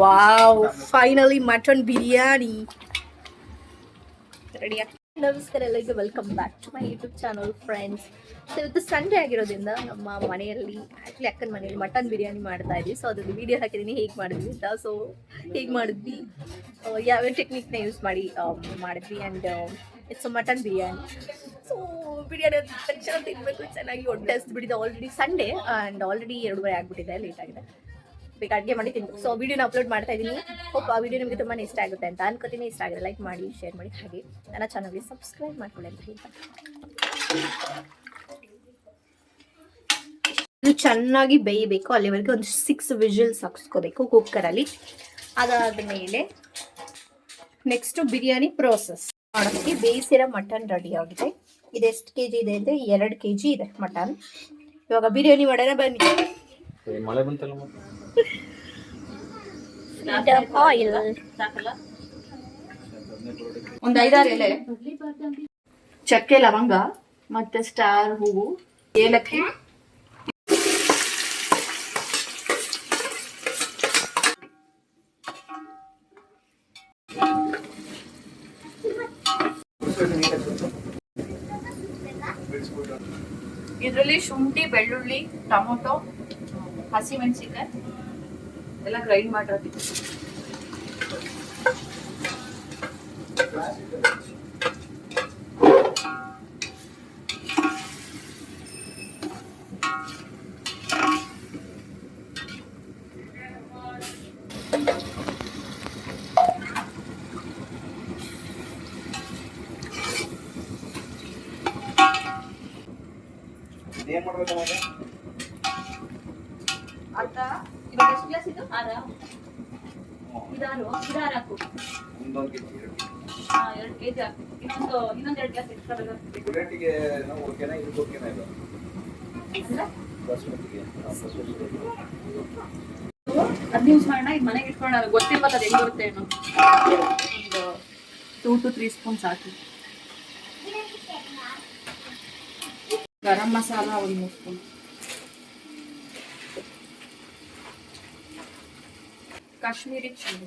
Wow finally mutton biryani ನಮಸ್ಕಾರ ಎಲ್ಲರಿಗೂ welcome back to my YouTube channel friends so ಇವತ್ತು Sunday ಆಗಿರೋದ್ರಿಂದ ನಮ್ಮ ಮನೆಯಲ್ಲಿ ಆ್ಯಕ್ಚುಲಿ ಅಕ್ಕನ ಮನೆಯಲ್ಲಿ ಮಟನ್ ಬಿರಿಯಾನಿ ಮಾಡ್ತಾ ಇದ್ವಿ. ಸೊ ಅದ್ರದ್ದು ವೀಡಿಯೋ ಹಾಕಿದ್ದೀನಿ. ಹೇಗೆ ಮಾಡಿದ್ವಿ ಅಂತ. ಸೊ ಹೇಗೆ ಮಾಡಿದ್ವಿ? ಯಾವ ಟೆಕ್ನಿಕ್ನ ಯೂಸ್ ಮಾಡಿ ಆ, ಮಾಡಿದ್ವಿ? And it's mutton biryani so biryani ತಕ್ಷಣ ತಿನ್ನಬೇಕು ಚೆನ್ನಾಗಿ ಹೊಟ್ಟೆ ಬಿಟ್ಟಿದೆ. ಆಲ್ರೆಡಿ ಸಂಡೇ ಆ್ಯಂಡ್ ಆಲ್ರೆಡಿ ಎರಡೂವರೆ ಆಗಿಬಿಟ್ಟಿದೆ. ಲೇಟ್ ಆಗಿದೆ. ಬೇಕು, ಅಡುಗೆ ಮಾಡಿ ತಿಂದು ಸೊ ವಿಡಿಯೋನ ಅಪ್ಲೋಡ್ ಮಾಡ್ತಾ ಇದ್ದೀನಿ ಹೋಪ್ ಆ ವಿಡಿಯೋ ನಿಮಗೆ ತುಂಬಾ ಇಷ್ಟ ಆಗುತ್ತೆ ಅಂತ ಅನ್ಕೋತೀನಿ. ಇಷ್ಟ ಆಗಿದೆ ಲೈಕ್ ಮಾಡಿ ಶೇರ್ ಮಾಡಿ, ಹಾಗೆ ನನ್ನ ಚಾನಲ್ಗೆ ಸಬ್ಸ್ಕ್ರೈಬ್ ಮಾಡ್ಕೊಳ್ಳಿ ಅಂತ ಹೇಳ್ತಾ ಇದು ಚೆನ್ನಾಗಿ ಬೇಯಬೇಕು. ಅಲ್ಲಿವರೆಗೆ ಒಂದು ಸಿಕ್ಸ್ ವಿಜಿಲ್ಸ್ ಹಾಕ್ಸ್ಕೋಬೇಕು ಕುಕ್ಕರಲ್ಲಿ ಅದಾದ ಮೇಲೆ ನೆಕ್ಸ್ಟ್ ಬಿರಿಯಾನಿ ಪ್ರೋಸೆಸ್ ಮಾಡೋಕ್ಕೆ ಬೇಯಿಸಿರೋ ಮಟನ್ ರೆಡಿ ಆಗಿದೆ. ಇದೆಷ್ಟು ಕೆ ಜಿ ಇದೆ ಅಂದರೆ ಎರಡು ಕೆ ಜಿ ಇದೆ ಮಟನ್ ಇವಾಗ ಬಿರಿಯಾನಿ ಮಾಡೋಣ ಬನ್ನಿ. ಐದಾರು ಎಲೆ. ಚಕ್ಕೆ ಲವಂಗ ಮತ್ತೆ ಸ್ಟಾರ್ ಹೂವು ಏಲಕ್ಕಿ. ಇದರಲ್ಲಿ ಶುಂಠಿ ಬೆಳ್ಳುಳ್ಳಿ ಟೊಮೊಟೊ ಹಸಿಮೆಣಸಿನ್ಕಾಯಿ. ಎಲ್ಲ ಗ್ರೈಂಡ್ ಮಾಡಿರೋದು ಏನ್ ಮಾಡ್ಬೇಕು ಅಂತ ಇವಾಗ ಎಷ್ಟು ಗ್ಲಾಸ್ ಇದು? ಆರ. ಇದಾರು ಇದಾರು ಹಾಕು. ಕೆಜಿ ಎರಡು. ಹಾ ಎರಡು ಕೆಜಿ ಹಾಕು. ಇನ್ನೊಂದು ಇನ್ನೊಂದು ಎರಡು ಗ್ಲಾಸ್ ಎಕ್ಸ್ಟ್ರಾ ಬೇಕಾಗ್ತದೆ ಬುಲೆಟಿಗೆ ನಾವು ಓಕೆನಾ ಇದು ಓಕೆನಾ ಇದು? ಅಂದ್ರೆ? ಬಸ್ಮತಿಗೆ. ಹಾ, ಬಸ್ಮತಿಗೆ. ಅದ್ ಯೂಸ್ ಮಾಡೋಣ ಇದು ಮನೆಗೆ ಇಟ್ಕೊಳ್ಳೋಣ ಗೊತ್ತಿಲ್ವಲ್ಲ ಅದು ಹೆಂಗ್ ಬರುತ್ತೆ ಏನು? ಒಂದು ಟೂ ಟು ತ್ರೀ ಸ್ಪೂನ್ಸ್ ಹಾಕಿ. ಗರಂ ಮಸಾಲ ಒಂದು ಮೂರು ಸ್ಪೂನ್ ಕಾಶ್ಮೀರಿ ಚಿಲ್ಲಿ.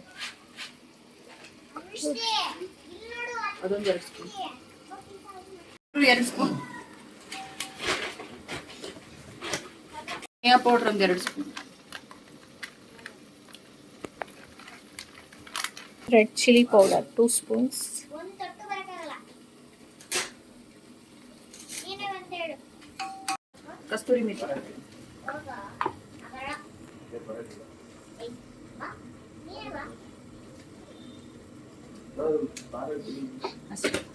ಅದೊಂದು ಎರಡು ಸ್ಪೂನ್. ಎರಡು ಸ್ಪೂನ್. ಧನಿಯಾ ಪೌಡ್ರ್ ಒಂದು ಎರಡು spoon. Red chilli powder two spoons ಕಸ್ತೂರಿ ಮೆಥಿ ಅಷ್ಟೇ ಹಾ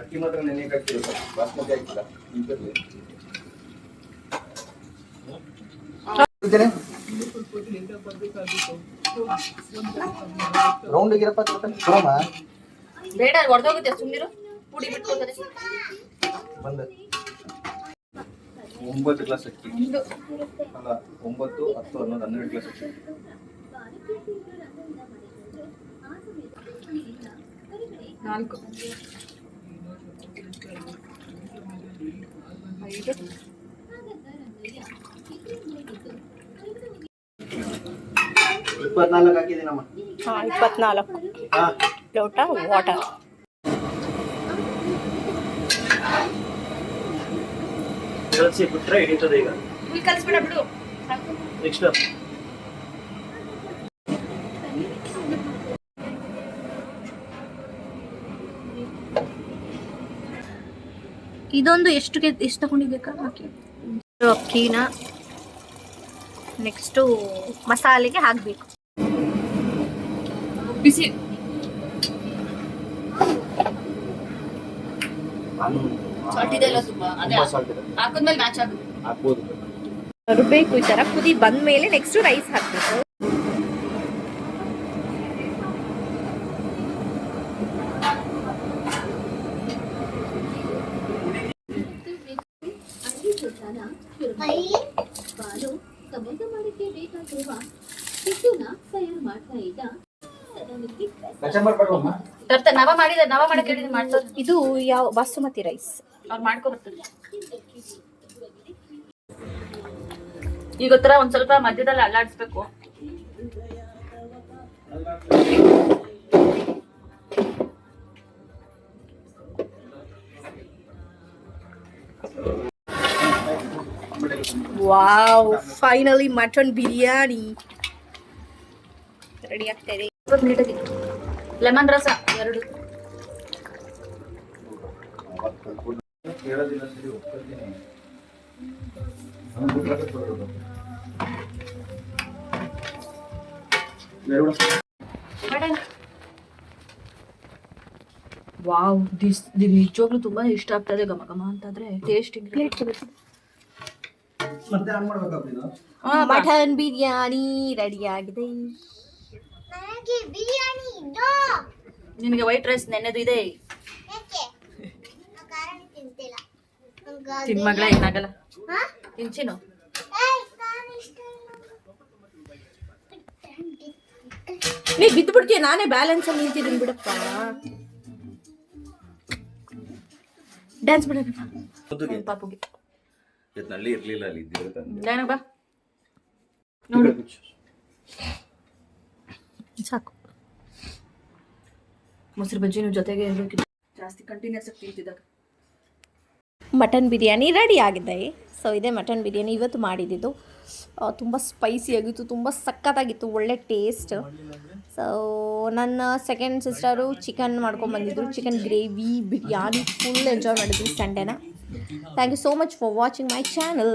ಅಕ್ಕಿ ಮಾತ್ರ ನೆನೆಯಕ್ಕೆ ಹಾಕ್ತಿರೋ ಬಾಸ್ಮತಿ ಹಾಕಿಲ್ಲ. ಇಂಟರ್ಲಿ ರೌಂಡ್ ಆಗಿರಪ್ಪ ಕೊಡಮ್ಮ. ಬೇಡ ಹೊಡೆದೋಗುತ್ತೆ ಸುಮ್ಮನಿರು ಪುಡಿ ಬಿಟ್ಕೋತಾರೆ ಬಂದ. ಒಂಬತ್ತು ಗ್ಲಾಸ್ ಅಕ್ಕಿ. ಅಲ್ಲ ಒಂಬತ್ತು ಹತ್ತು ಹನ್ನೊಂದು ಹನ್ನೆರಡು ಗ್ಲಾಸ್ ಅಕ್ಕಿ. ನಾಲ್ಕು. ಐದು ಇಪ್ಪತ್ನಾಲ್ಕು ಹಾಕಿದ್ದೀನಮ್ಮ ಹಾಂ ಇಪ್ಪತ್ನಾಲ್ಕು. ಹಾ. ಲೋಟ ವಾಟರ್ ಕಲಸಿ ಬಿಟ್ರೆ ಹಿಡಿತದೆ ಈಗ. ಕಲಿಸ್ಬಿಡ ಬಿಡು. ನೆಕ್ಸ್ಟ್ ಇದೊಂದು ಎಷ್ಟು ಕೆ ಎಷ್ಟು ತಗೊಂಡಿದ್ದಕ್ಕ ಹಾಕಿ ಅಕ್ಕಿನ ನೆಕ್ಸ್ಟು ಮಸಾಲೆಗೆ ಹಾಕಬೇಕು. ಬಿಸಿ. ಸಾಲ್ಟ್ ಇದೆ ಅಲ್ಲ ತುಂಬಾ ಅದೇ ತುಂಬಾ ಸಾಲ್ಟ್ ಇದೆ ಹಾಕಿದ್ಮೇಲೆ ಮ್ಯಾಚ್ ಆಗುತ್ತೆ. ಹಾಕ್ಬೋದು. ರುಬ್ಬೇಕು ಈ ಥರ ಕುದಿ ಬಂದ ಮೇಲೆ ನೆಕ್ಸ್ಟು ರೈಸ್ ಹಾಕಬೇಕು. ತರ್ತಾರೆ ನವ ಮಾಡಿದ ನವ ಮಾಡಕ್ಕೆ ಹೇಳಿದ್ರೆ ಮಾಡ್ತಾರೆ ಇದು ಯಾವ ಬಾಸುಮತಿ ರೈಸ್. ಅವ್ರು ಮಾಡ್ಕೊ ಬರ್ತಾರೆ ಈಗ ತರ ಒಂದ್ ಸ್ವಲ್ಪ ಮಧ್ಯದಲ್ಲಿ ಅಲ್ಲಾಡಿಸ್ಬೇಕು. Wow finally mutton biryani. Ready ಆಗ್ತಾ ಇದೆ. ನೀಟಾಗಿ ಲೆಮನ್ ರಸ ಎರಡು. ವಾವ್ ದಿಸ್ ನಿಜವಾಗ್ಲೂ ತುಂಬಾ ಇಷ್ಟ ಆಗ್ತದೆ ಘಮ ಘಮ ಅಂತಂದ್ರೆ ಟೇಸ್ಟ್ ಮಟನ್ ಬಿರಿಯಾನಿ ರೆಡಿ ಆಗಿದೆ. ನನಗೆ ಬಿರಿಯಾನಿ ಇದ್ದೋ? ನಿನಗೆ ವೈಟ್ ರೈಸ್ ನೆನ್ನೆದು ಇದೆ. ಯಾಕೆ? ಆ ಕಾರಣ ತಿಂತಿಲ್ಲ. ತಿನ್ ಮಗಳ ಏನಾಗಲ್ಲ. ಇಲ್ಲ. ನೀ ಬಿದ್ದು ಬಿಡ್ತೀಯ? ನಾನೇ ಬ್ಯಾಲೆನ್ಸ್ ಅಲ್ಲಿ ನಿಂತಿದ್ದೀನಿ ಬಿಡಪ್ಪ. ಡ್ಯಾನ್ಸ್ ಬಿಡೋಣ ಪಾಪುಗೆ. ನಲ್ಲಿ ಇರ್ಲಿಲ್ಲ ಅಲ್ಲಿ ಇದ್ದಿರೋ ಬಾ ನೋಡು. ಮೊಸರು ಬಜ್ಜಿನೂ ಜೊತೆಗೆ ಜಾಸ್ತಿ ಕಂಟಿನ್ಯೂಸ್ ಆಗಿ ತಿಂತಿದ್ದಾಗ. ಮಟನ್ ಬಿರಿಯಾನಿ ರೆಡಿ ಆಗಿದೆ ಸೊ ಇದೇ ಮಟನ್ ಬಿರಿಯಾನಿ ಇವತ್ತು ಮಾಡಿದ್ದು. ತುಂಬ ಸ್ಪೈಸಿ ಆಗಿತ್ತು, ತುಂಬ ಸಖತ್ತಾಗಿತ್ತು ಒಳ್ಳೆ ಟೇಸ್ಟ್ ಸೊ ನನ್ನ second sister chicken ಮಾಡ್ಕೊಂಬಂದಿದ್ರು chicken gravy biryani full enjoy ಮಾಡಿದ್ವಿ ಸಂಡೇನ thank you so much for watching my channel